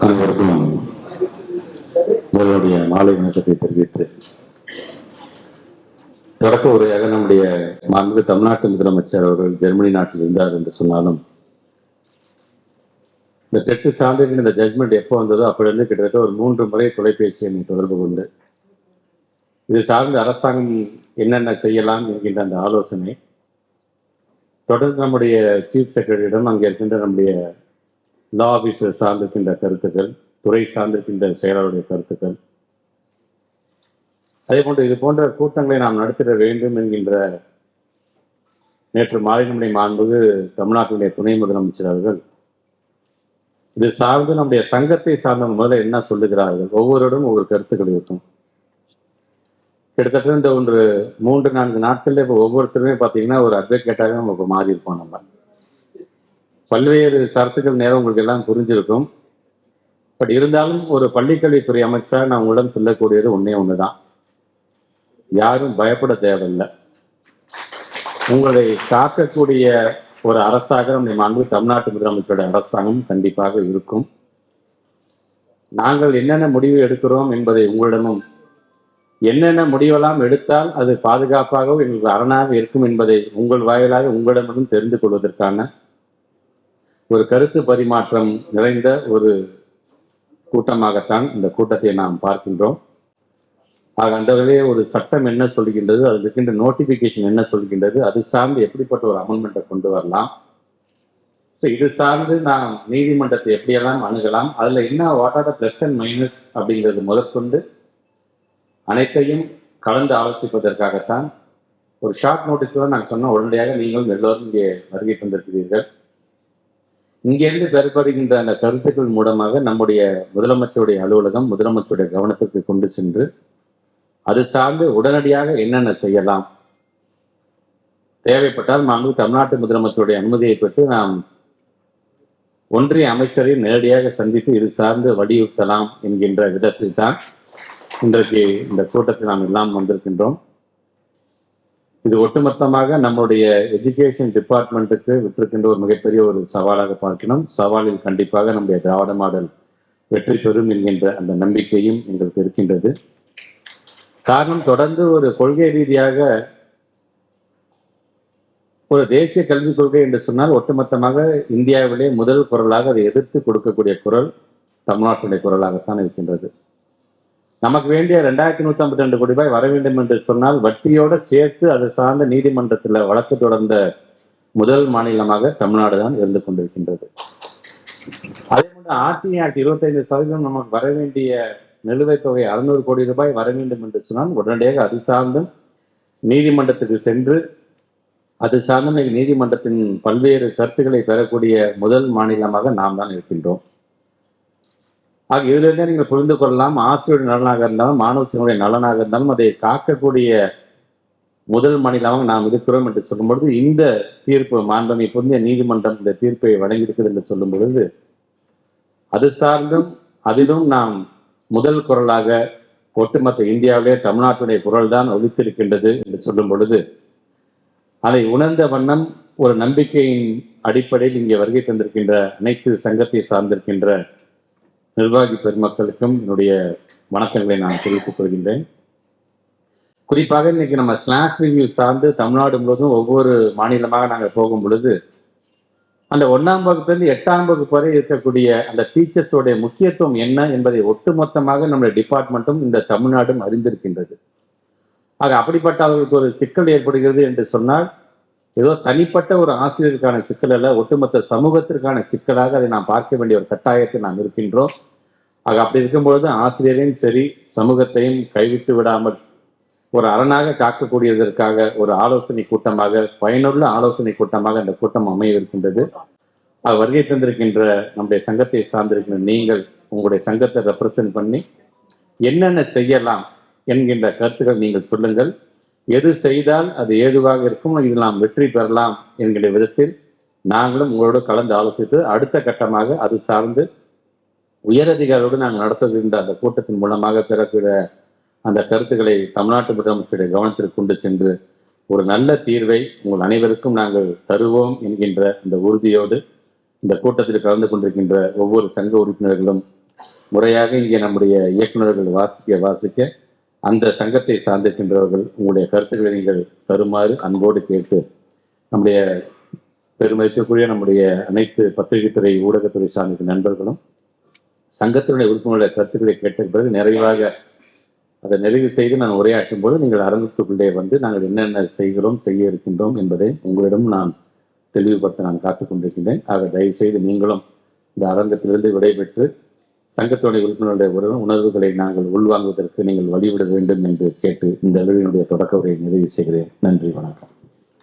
அனைவருக்கும் உங்களுடைய மாலை வணக்கத்தை தெரிவித்து தொடக்க உரையாக நம்முடைய மாண்பு தமிழ்நாட்டு முதலமைச்சர் அவர்கள் ஜெர்மனி நாட்டில் இருந்தார் என்று சொன்னாலும் இந்த டெட்டு சான்றிதழ் இந்த ஜட்மெண்ட் எப்போ வந்ததோ அப்பொழுது கிட்டத்தட்ட ஒரு மூன்று முறை தொலைபேசி எண்ணை தொடர்பு கொண்டு இது சார்ந்த அரசாங்கம் என்னென்ன செய்யலாம் என்கின்ற அந்த ஆலோசனை தொடர்ந்து நம்முடைய சீஃப் செக்ரட்டரியிடம் அங்கே இருக்கின்ற நம்முடைய லா ஆஃபீஸர் சார்ந்திருக்கின்ற கருத்துக்கள் துறை சார்ந்திருக்கின்ற செயலாளருடைய கருத்துக்கள். அதே போன்று இது போன்ற கூட்டங்களை நாம் நடத்திட வேண்டும் என்கின்ற நேற்று மாலை நம்முடைய மாண்புக்கு தமிழ்நாட்டினுடைய துணை முதலமைச்சர் அவர்கள் இது சார்ந்து நம்முடைய சங்கத்தை சார்ந்த முதல்ல என்ன சொல்லுகிறார்கள்? ஒவ்வொருவரும் ஒவ்வொரு கருத்துக்கள் இருக்கும். கிட்டத்தட்ட இந்த ஒன்று மூன்று நான்கு நாட்கள்ல இப்போ ஒவ்வொருத்தருமே பார்த்தீங்கன்னா ஒரு அட்வொகேட்டாக நம்ம இப்போ மாறி இருப்போம் நம்ம. பல்வேறு சரத்துக்கள் நேரம் உங்களுக்கு எல்லாம் புரிஞ்சிருக்கும். பட் இருந்தாலும் ஒரு பள்ளிக்கல்வித்துறை அமைச்சா நான் உங்களிடம் சொல்லக்கூடியது ஒன்றே ஒன்று தான் யாரும் பயப்பட தேவையில்லை. உங்களை காக்கக்கூடிய ஒரு அரசாக நம்முடைய மாண்பு தமிழ்நாட்டு முதலமைச்சருடைய அரசாங்கம் கண்டிப்பாக இருக்கும். நாங்கள் என்னென்ன முடிவு எடுக்கிறோம் என்பதை உங்களிடமும் என்னென்ன முடிவெல்லாம் எடுத்தால் அது பாதுகாப்பாகவும் எங்களுக்கு அரணாக இருக்கும் என்பதை உங்கள் வாயிலாக உங்களிடமும் தெரிந்து கொள்வதற்கான ஒரு கருத்து பரிமாற்றம் நிறைந்த ஒரு கூட்டமாகத்தான் இந்த கூட்டத்தை நாம் பார்க்கின்றோம். ஆக அந்த வகையிலே ஒரு சட்டம் என்ன சொல்கின்றது அதில் இருக்கின்ற நோட்டிபிகேஷன் என்ன சொல்கின்றது அது சார்ந்து எப்படிப்பட்ட ஒரு அமெண்ட்மெண்ட்டை கொண்டு வரலாம்? ஸோ இது சார்ந்து நாம் நீதிமன்றத்தை எப்படியெல்லாம் அணுகலாம் அதில் என்ன what are the plus and minus அப்படிங்கிறது முதற்கொண்டு அனைத்தையும் கலந்து ஆலோசிப்பதற்காகத்தான் ஒரு ஷார்ட் நோட்டீஸ் தான் நாங்கள் சொன்னோம். உடனடியாக நீங்களும் எல்லோரும் இங்கே வருகை தந்திருக்கிறீர்கள். இங்கிருந்து பெறப்படுகின்ற அந்த கருத்துக்கள் மூலமாக நம்முடைய முதலமைச்சருடைய அலுவலகம் முதலமைச்சருடைய கவனத்திற்கு கொண்டு சென்று அது சார்ந்து உடனடியாக என்னென்ன செய்யலாம் தேவைப்பட்டால் நாங்கள் தமிழ்நாட்டு முதலமைச்சருடைய அனுமதியை பெற்று நாம் ஒன்றிய அமைச்சரை நேரடியாக சந்தித்து இது சார்ந்து வலியுறுத்தலாம் என்கின்ற விதத்தில் தான் இன்றைக்கு இந்த கூட்டத்தில் நாம் எல்லாம் வந்திருக்கின்றோம். இது ஒட்டுமொத்தமாக நம்முடைய எஜுகேஷன் டிபார்ட்மெண்ட்டுக்கு விட்டிருக்கின்ற ஒரு மிகப்பெரிய ஒரு சவாலாக பார்க்கணும். சவாலில் கண்டிப்பாக நம்முடைய திராவிட மாடல் வெற்றி பெறும் என்கின்ற அந்த நம்பிக்கையும் எங்களுக்கு இருக்கின்றது. காரணம் தொடர்ந்து ஒரு கொள்கை ரீதியாக ஒரு தேசிய கல்விக் கொள்கை என்று சொன்னால் ஒட்டுமொத்தமாக இந்தியாவிலே முதல் குரலாக அதை எதிர்த்து கொடுக்கக்கூடிய குரல் தமிழ்நாட்டுடைய குரலாகத்தான் இருக்கின்றது. நமக்கு வேண்டிய ரெண்டாயிரத்தி நூத்தி ஐம்பத்தி ரெண்டு கோடி ரூபாய் வர வேண்டும் என்று சொன்னால் வட்டியோட சேர்த்து அது சார்ந்த நீதிமன்றத்தில் வழக்கு தொடர்ந்த முதல் மாநிலமாக தமிழ்நாடு தான் இருந்து கொண்டிருக்கின்றது. அதே போன்று ஆர்டிஐ ஆக்ட் இருபத்தைந்து சதவீதம் நமக்கு வர வேண்டிய நிலுவைத் தொகை அறுநூறு கோடி ரூபாய் வர வேண்டும் என்று சொன்னால் உடனடியாக அது சார்ந்தும் நீதிமன்றத்துக்கு சென்று அது சார்ந்த நீதிமன்றத்தின் பல்வேறு கருத்துக்களை பெறக்கூடிய முதல் மாநிலமாக நாம் தான் இருக்கின்றோம். ஆக இதிலிருந்தே நீங்கள் புரிந்து கொள்ளலாம் ஆசிரியருடைய நலனாக இருந்தாலும் மாணவர்களுடைய நலனாக இருந்தாலும் அதை காக்கக்கூடிய முதல் மாநிலமாக நாம் இருக்கிறோம் என்று சொல்லும்பொழுது இந்த தீர்ப்பு மாண்பமை புதிய நீதிமன்றம் இந்த தீர்ப்பை வழங்கியிருக்கிறது என்று சொல்லும் பொழுது அது சார்ந்தும் அதிலும் நாம் முதல் குரலாக ஒட்டுமொத்த இந்தியாவிலே தமிழ்நாட்டுடைய குரல் தான் ஒழித்திருக்கின்றது என்று சொல்லும் பொழுது அதை உணர்ந்த வண்ணம் ஒரு நம்பிக்கையின் அடிப்படையில் இங்கே வருகை தந்திருக்கின்ற அனைத்து சங்கத்தை சார்ந்திருக்கின்ற நிர்வாகி பெருமக்களுக்கும் என்னுடைய வணக்கங்களை நான் தெரிவித்துக் கொள்கின்றேன். குறிப்பாக இன்னைக்கு நம்ம ஸ்லாஷ் ரிவ்யூ சார்ந்து தமிழ்நாடு முழுவதும் ஒவ்வொரு மாநிலமாக நாங்கள் போகும் பொழுது அந்த ஒன்றாம் வகுப்புலேருந்து எட்டாம் வகுப்பு வரை இருக்கக்கூடிய அந்த டீச்சர்ஸோடைய முக்கியத்துவம் என்ன என்பதை ஒட்டுமொத்தமாக நம்முடைய டிபார்ட்மெண்ட்டும் இந்த தமிழ்நாடும் அறிந்திருக்கின்றது. ஆக அப்படிப்பட்ட அவர்களுக்கு ஒரு சிக்கல் ஏற்படுகிறது என்று சொன்னால் ஏதோ தனிப்பட்ட ஒரு ஆசிரியருக்கான சிக்கல் அல்ல ஒட்டுமொத்த சமூகத்திற்கான சிக்கலாக அதை நாம் பார்க்க வேண்டிய ஒரு கட்டாயத்தில் நாம் இருக்கின்றோம். ஆக அப்படி இருக்கும்பொழுது ஆசிரியரையும் சரி சமூகத்தையும் கைவிட்டு விடாமல் ஒரு அரணாக காக்கக்கூடியதற்காக ஒரு ஆலோசனை கூட்டமாக பயனுள்ள ஆலோசனை கூட்டமாக இந்த கூட்டம் அமையவிருக்கின்றது. அது வருகை தந்திருக்கின்ற நம்முடைய சங்கத்தை சார்ந்திருக்கின்ற நீங்கள் உங்களுடைய சங்கத்தை ரெப்ரசன்ட் பண்ணி என்னென்ன செய்யலாம் என்கின்ற கருத்துக்கள் நீங்கள் சொல்லுங்கள். எது செய்தால் அது ஏதுவாக இருக்கும் இதில் நாம் வெற்றி பெறலாம் என்கின்ற விதத்தில் நாங்களும் உங்களோடு கலந்து ஆலோசித்து அடுத்த கட்டமாக அது சார்ந்து உயரதிகாரியோடு நாங்கள் நடத்துகின்ற அந்த கூட்டத்தின் மூலமாக பெறக்கூடிய அந்த கருத்துக்களை தமிழ்நாட்டு முதலமைச்சருடைய கவனத்திற்கு கொண்டு சென்று ஒரு நல்ல தீர்வை உங்கள் அனைவருக்கும் நாங்கள் தருவோம் என்கின்ற அந்த உறுதியோடு இந்த கூட்டத்தில் கலந்து கொண்டிருக்கின்ற ஒவ்வொரு சங்க உறுப்பினர்களும் முறையாக இங்கே நம்முடைய இயக்குநர்கள் வாசிக்க வாசிக்க அந்த சங்கத்தை சார்ந்திருக்கின்றவர்கள் உங்களுடைய கருத்துக்களை நீங்கள் தருமாறு அன்போடு கேட்டு நம்முடைய பெருமதிப்புக்குரிய நம்முடைய அனைத்து பத்திரிகைத்துறை ஊடகத்துறை சார்ந்த நண்பர்களும் சங்கத்தினுடைய உறுப்பினருடைய கருத்துக்களை கேட்ட பிறகு நிறைவாக அதை நிறைவு செய்து நான் உரையாற்றும் போது நீங்கள் அரங்கத்துக்குள்ளே வந்து நாங்கள் என்னென்ன செய்கிறோம் செய்ய இருக்கின்றோம் என்பதை உங்களிடம் நான் தெளிவுபடுத்த நான் காத்துக் கொண்டிருக்கின்றேன். ஆக தயவு செய்து நீங்களும் இந்த அரங்கத்திலிருந்து விடைபெற்று சங்கத்துடைய உறுப்பினருடைய உறவு உணர்வுகளை நாங்கள் உள்வாங்குவதற்கு நீங்கள் வழிவிட வேண்டும் என்று கேட்டு இந்த நிகழ்வினுடைய தொடக்க உரையை நிறைவு செய்கிறேன். நன்றி வணக்கம்.